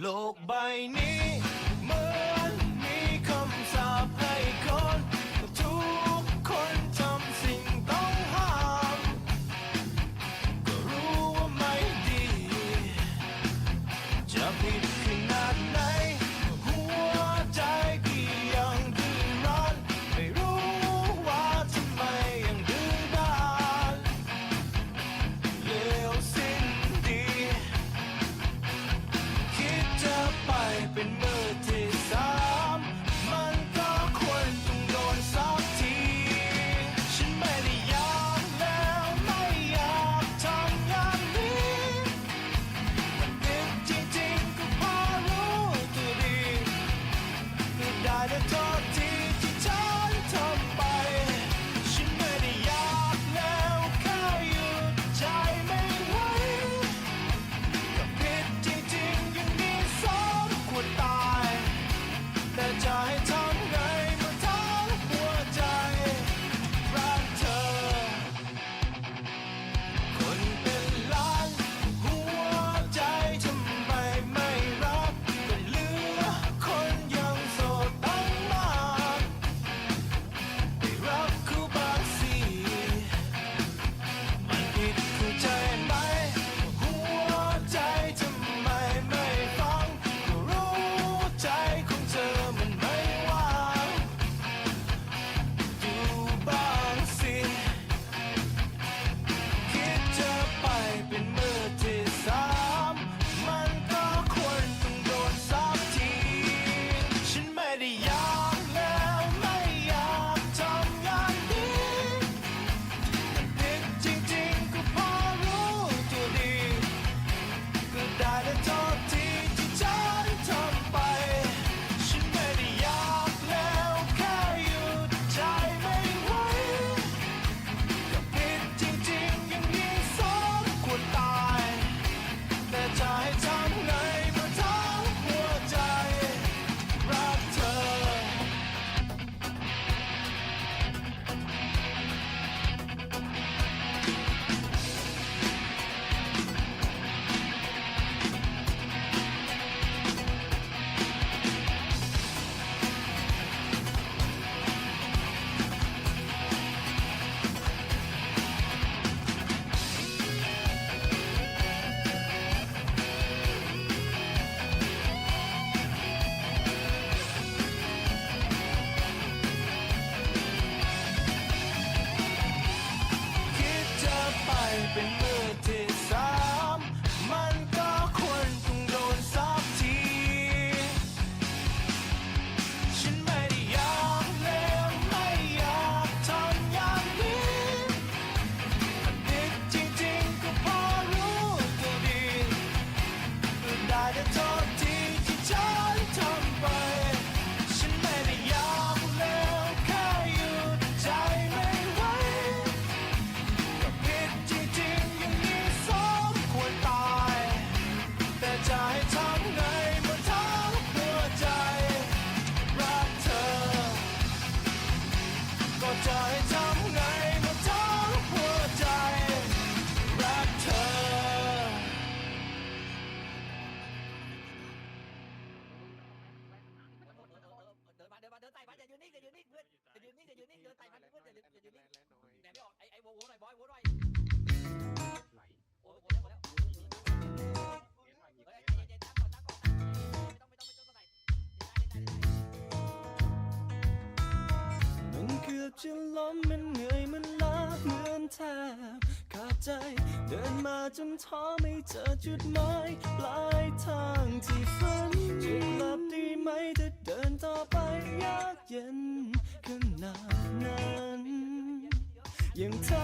โลกใบนี้เมื่อ ก็จะให้ทำไงือบจะล้มมันเหนื่อยมันล้าเหมือนแทบขาดใจ เดินมาจนท้อไม่เจอจุดหมายปลายทางที่ฝันจะหลับดีไหมจะเดินต่อไปยากเย็นขนาดนั้นยังเธอ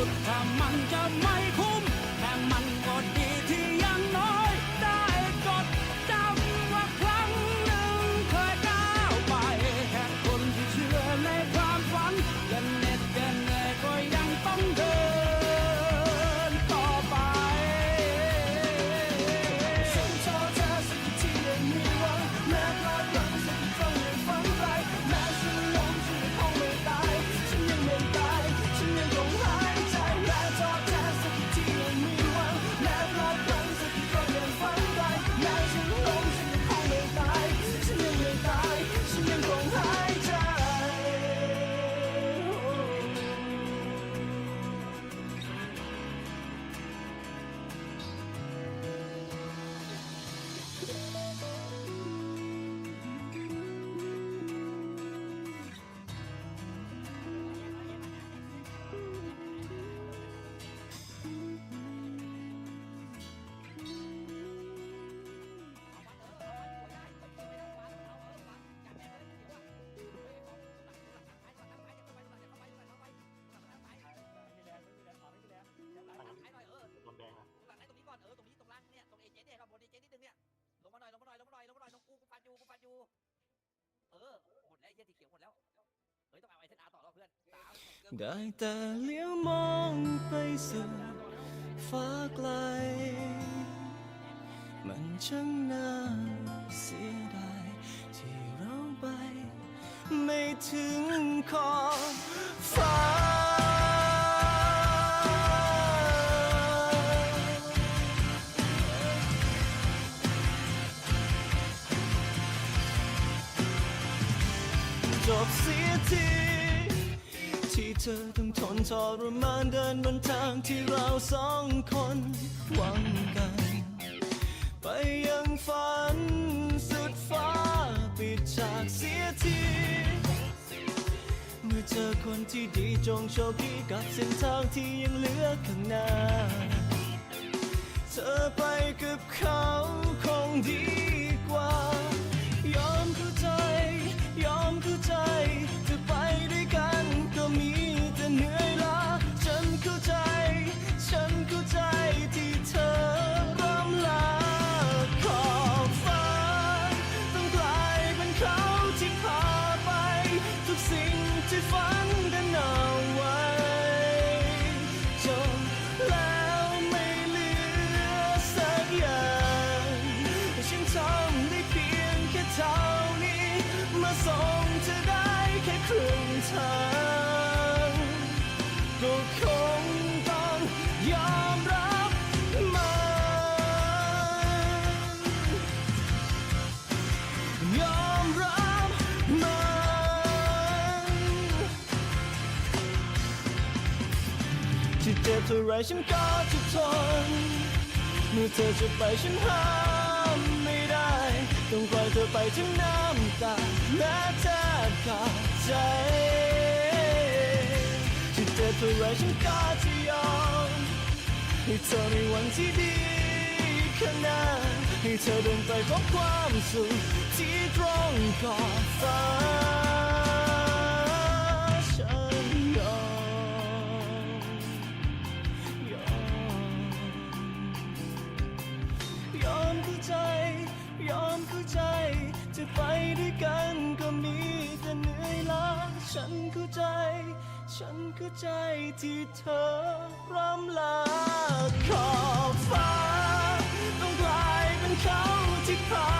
ุดถ้ามันจะไม่พูด ได้แต่เลี้ยวมองไปสู่ฟ้าไกล มันช่างน่าเสียดายที่เราไป ไม่ถึงขอบฟ้า จบเสียที เธอต้องทนทรมานเดินบนทางที่เราสองคนหวังกัน ไปยังฝันสุดฟ้าปิดฉากเสียทีเมื่อเจอคนที่ดีจงโชคดีกับเส้นทางที่ยังเหลือข้างหน้า เธอไปกับเขาคงดีกว่า ยอมเข้าใจ ยอมเข้าใจจะไปด้วยกัน yeah. ฉันก็จะทน เมื่อเธอจะไปฉันห้ามไม่ได้ ต้องปล่อยเธอไปทั้งน้ำตาและแทบขาดใจจะเจอเท่าไรฉันก็จะยอมใอในวันที่ดีขนาดให้เธอเดินไปพบความสุขที่ตรงก่อฟ้า ใจที่เธอรำลาขอบฟ้า ต้องกลายเป็นเขาที่พา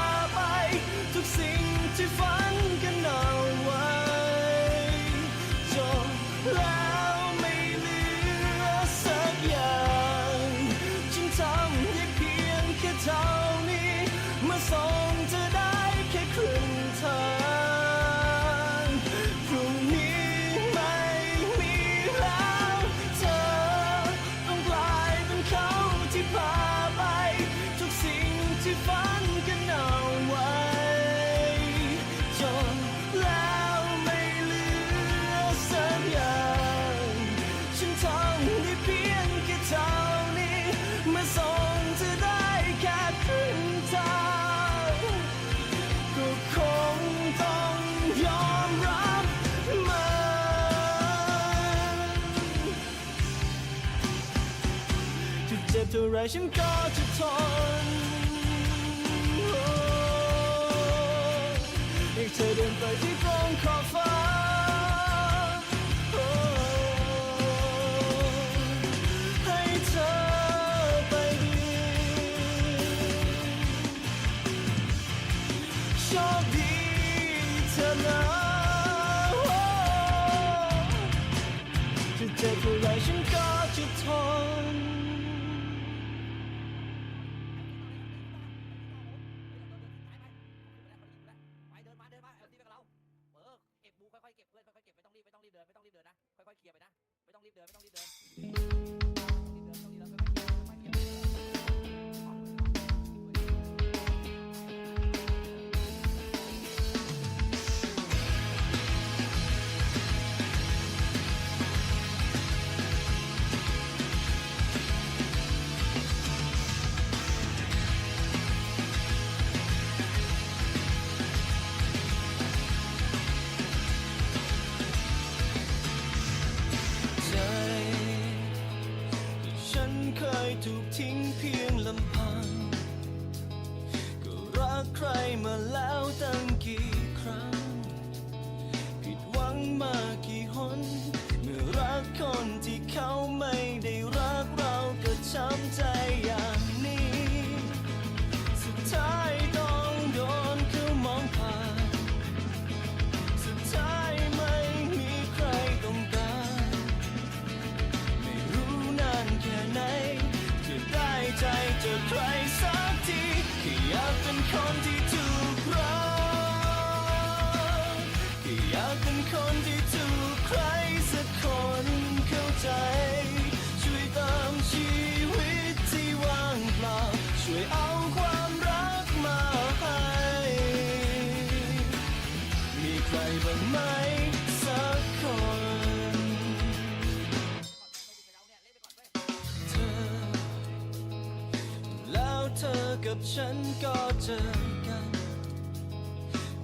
ฉันก็เจอกัน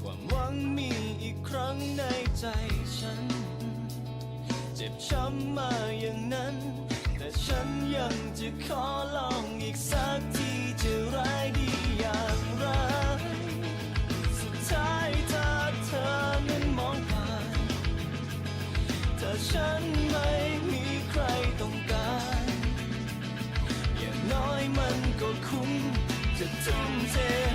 ความหวังมีอีกครั้งในใจฉัน เจ็บช้ำมาอย่างนั้น แต่ฉันยังจะขอลองอีกสักทีจะร้ายดีอย่างไรสุดท้ายถ้าเธอนั้นมองผ่านถ้าฉัน 틈새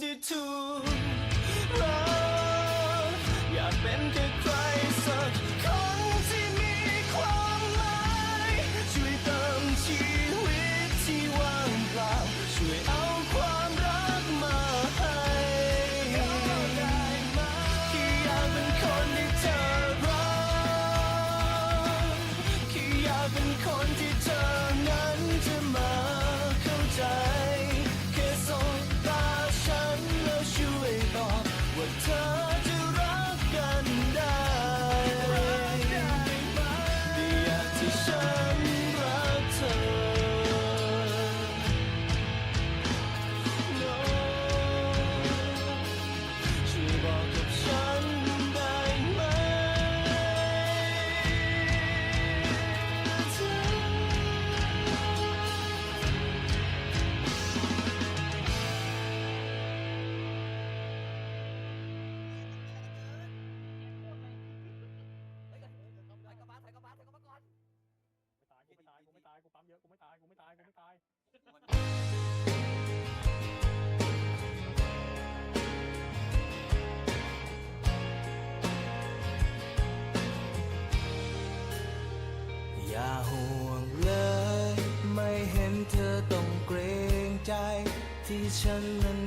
22 ไม่ตายกูไม่ตายกูไม่ตายอย่าห่วงเลย ไม่เห็นเธอต้องเกรงใจ ที่ฉันนั้น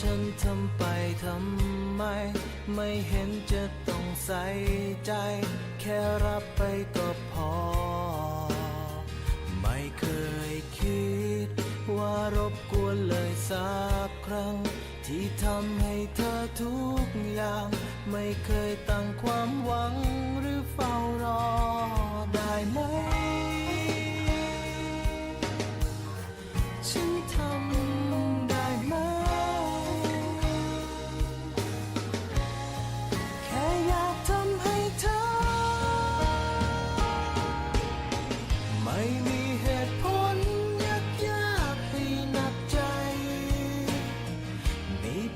ฉันทำไปทำไม ไม่เห็นจะต้องใส่ใจ แค่รับไปก็พอ ไม่เคยคิด ว่ารบกวนเลยสักครั้ง ที่ทำให้เธอทุกอย่าง ไม่เคยตั้งความหวังหรือเฝ้ารอได้ไหม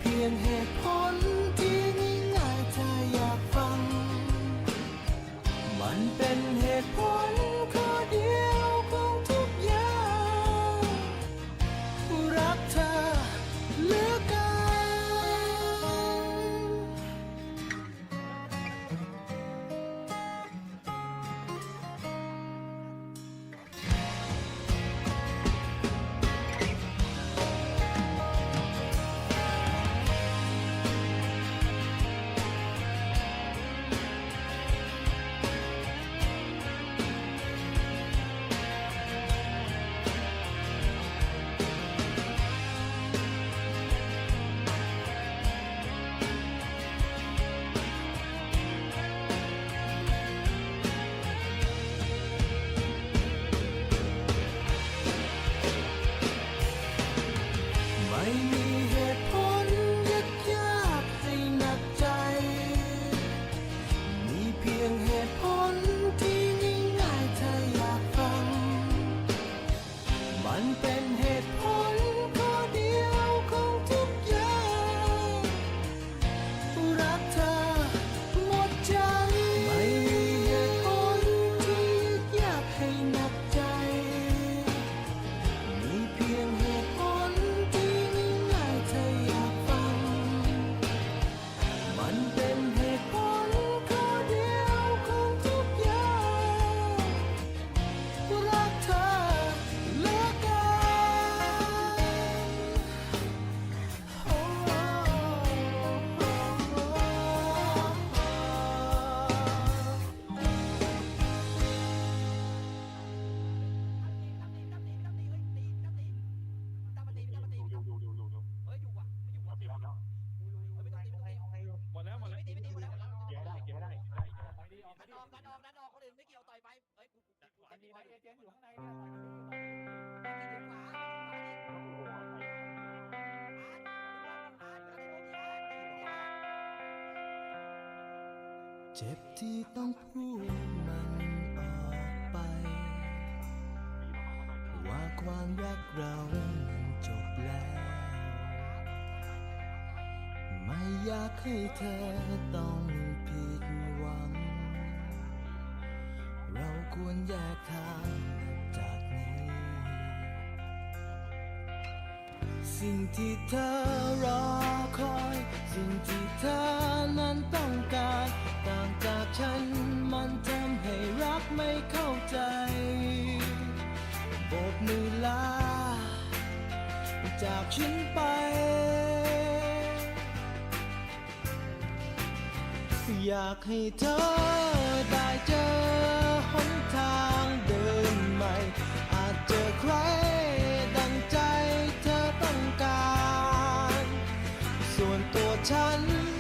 เพียงเหตุผล เจ็บที่ต้องพูดมันออกไป ว่าความรักเรามันจบแล้ว ไม่อยากให้เธอต้องผิดหวัง เราควรแยกทาง สิ่งที่เธอรอคอย สิ่งที่เธอนั้นต้องการ ต่างจากฉันมันทำให้รักไม่เข้าใจโบกมือลา จากฉันไป อยากให้เธอได้เจอหนทางเดินใหม่ อาจเจอใคร ตัวฉัน